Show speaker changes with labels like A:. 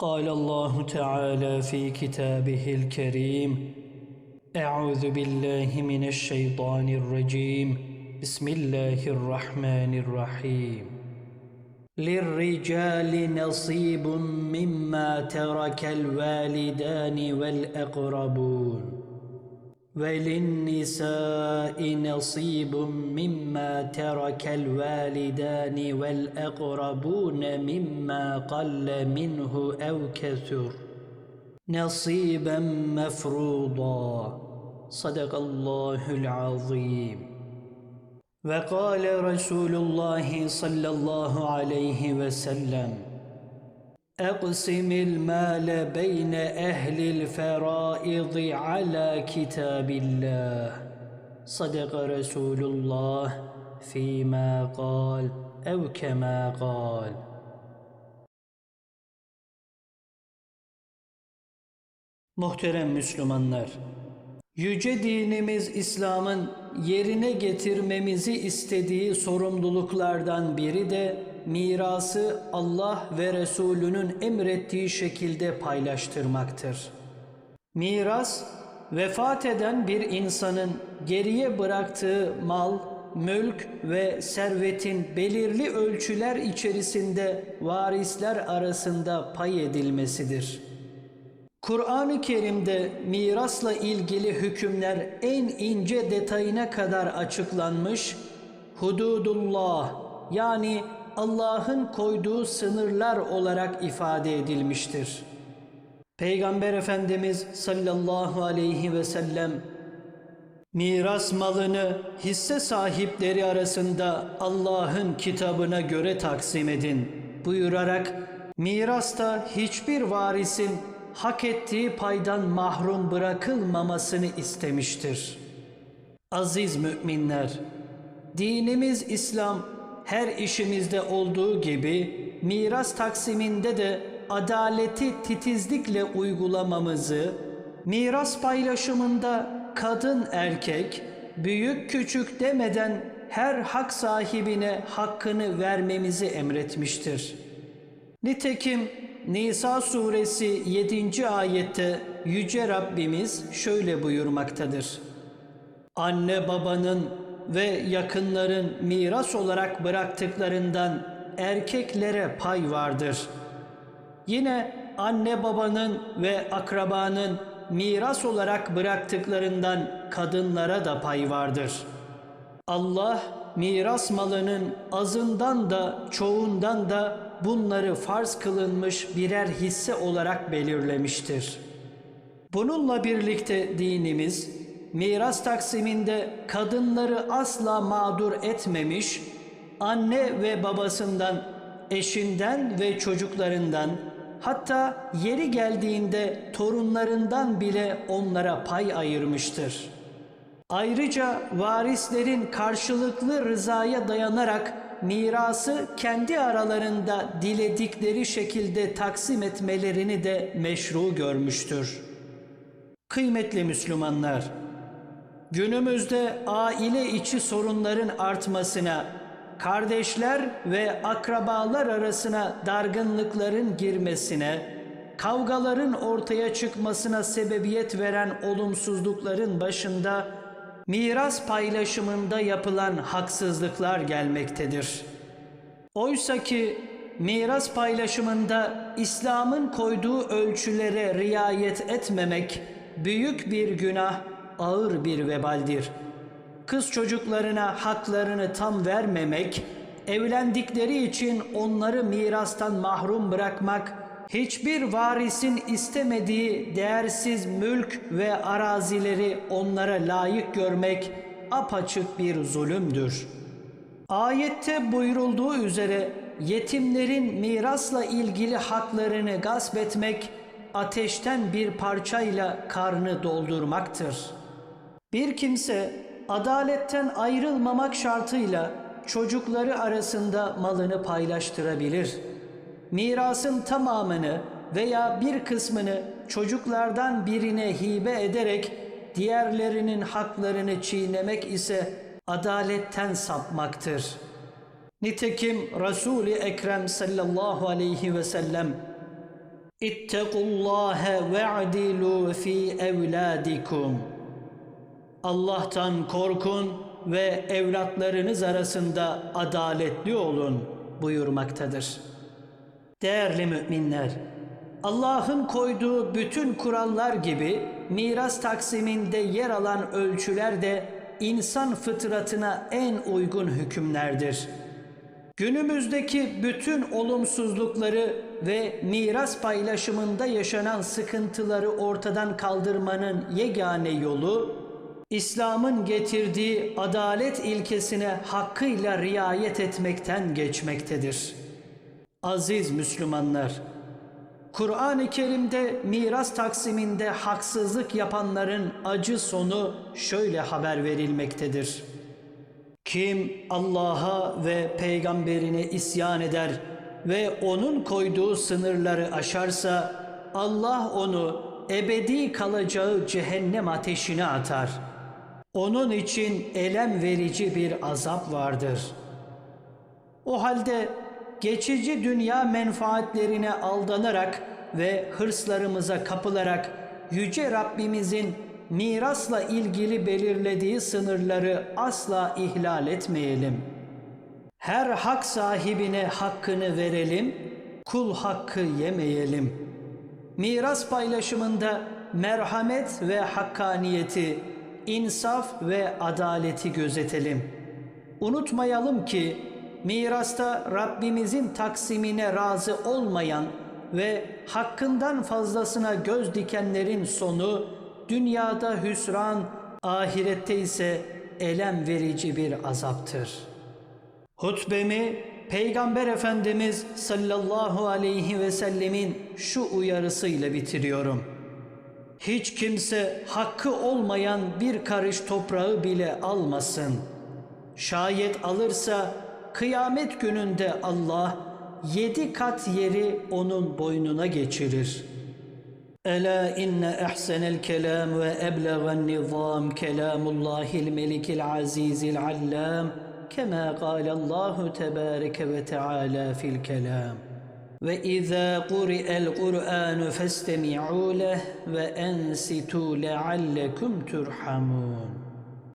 A: قال الله تعالى في كتابه الكريم أعوذ بالله من الشيطان الرجيم. بسم الله الرحمن الرحيم. للرجال نصيب مما ترك الوالدان والأقربون. وللنساء نصيب مما ترك الوالدان والأقربون مما قل منه أو كثر. نصيبا مفروضا. صدق الله العظيم. وقال رسول الله صلى الله عليه وسلم أقسم المال بين أهل الفرائض على كتاب الله صدق رسول الله فيما قال أو كما قال Muhterem Müslümanlar, Yüce dinimiz İslam'ın yerine getirmemizi istediği sorumluluklardan biri de mirası Allah ve Resulünün emrettiği şekilde paylaştırmaktır. Miras, vefat eden bir insanın geriye bıraktığı mal, mülk ve servetin belirli ölçüler içerisinde varisler arasında pay edilmesidir.'' Kur'an-ı Kerim'de mirasla ilgili hükümler en ince detayına kadar açıklanmış, hududullah yani Allah'ın koyduğu sınırlar olarak ifade edilmiştir. Peygamber Efendimiz sallallahu aleyhi ve sellem miras malını hisse sahipleri arasında Allah'ın kitabına göre taksim edin buyurarak mirasta hiçbir varisin hak ettiği paydan mahrum bırakılmamasını istemiştir. Aziz müminler, dinimiz İslam her işimizde olduğu gibi miras taksiminde de adaleti titizlikle uygulamamızı, miras paylaşımında kadın erkek, büyük küçük demeden her hak sahibine hakkını vermemizi emretmiştir. Nitekim Nisa suresi 7. ayette Yüce Rabbimiz şöyle buyurmaktadır. Anne babanın ve yakınların miras olarak bıraktıklarından erkeklere pay vardır. Yine anne babanın ve akrabanın miras olarak bıraktıklarından kadınlara da pay vardır. Allah miras malının azından da çoğundan da bunları farz kılınmış birer hisse olarak belirlemiştir. Bununla birlikte dinimiz miras taksiminde kadınları asla mağdur etmemiş, anne ve babasından, eşinden ve çocuklarından, hatta yeri geldiğinde torunlarından bile onlara pay ayırmıştır. Ayrıca varislerin karşılıklı rızaya dayanarak mirası kendi aralarında diledikleri şekilde taksim etmelerini de meşru görmüştür. Kıymetli Müslümanlar, günümüzde aile içi sorunların artmasına, kardeşler ve akrabalar arasına dargınlıkların girmesine, kavgaların ortaya çıkmasına sebebiyet veren olumsuzlukların başında miras paylaşımında yapılan haksızlıklar gelmektedir. Oysa ki miras paylaşımında İslam'ın koyduğu ölçülere riayet etmemek büyük bir günah, ağır bir vebaldir. Kız çocuklarına haklarını tam vermemek, evlendikleri için onları mirastan mahrum bırakmak hiçbir varisin istemediği değersiz mülk ve arazileri onlara layık görmek apaçık bir zulümdür. Ayette buyurulduğu üzere yetimlerin mirasla ilgili haklarını gasp etmek ateşten bir parçayla karnı doldurmaktır. Bir kimse adaletten ayrılmamak şartıyla çocukları arasında malını paylaştırabilir.'' mirasın tamamını veya bir kısmını çocuklardan birine hibe ederek diğerlerinin haklarını çiğnemek ise adaletten sapmaktır. Nitekim Resul-i Ekrem sallallahu aleyhi ve sellem İttekullâhe ve'dilû fî evlâdikum. Allah'tan korkun ve evlatlarınız arasında adaletli olun buyurmaktadır. Değerli müminler, Allah'ın koyduğu bütün kurallar gibi miras taksiminde yer alan ölçüler de insan fıtratına en uygun hükümlerdir. Günümüzdeki bütün olumsuzlukları ve miras paylaşımında yaşanan sıkıntıları ortadan kaldırmanın yegane yolu İslam'ın getirdiği adalet ilkesine hakkıyla riayet etmekten geçmektedir. Aziz Müslümanlar, Kur'an-ı Kerim'de miras taksiminde haksızlık yapanların acı sonu şöyle haber verilmektedir. Kim Allah'a ve peygamberine isyan eder ve onun koyduğu sınırları aşarsa Allah onu ebedi kalacağı cehennem ateşine atar. Onun için elem verici bir azap vardır. O halde geçici dünya menfaatlerine aldanarak ve hırslarımıza kapılarak yüce Rabbimizin mirasla ilgili belirlediği sınırları asla ihlal etmeyelim. Her hak sahibine hakkını verelim, kul hakkı yemeyelim. Miras paylaşımında merhamet ve hakkaniyeti, insaf ve adaleti gözetelim. Unutmayalım ki mirasta Rabbimizin taksimine razı olmayan ve hakkından fazlasına göz dikenlerin sonu dünyada hüsran, ahirette ise elem verici bir azaptır. Hutbemi Peygamber Efendimiz sallallahu aleyhi ve sellemin şu uyarısıyla bitiriyorum. Hiç kimse hakkı olmayan bir karış toprağı bile almasın. Şayet alırsa kıyamet gününde Allah yedi kat yeri onun boynuna geçirir. Ela inne ehsenel kelam ve eblegan nizam kelamullahil melikil azizil allam kema kâlallahu tebâreke ve teâlâ fil kelam. واذا قرئ القران فاستمعوا له وانصتوا لعلكم ترحمون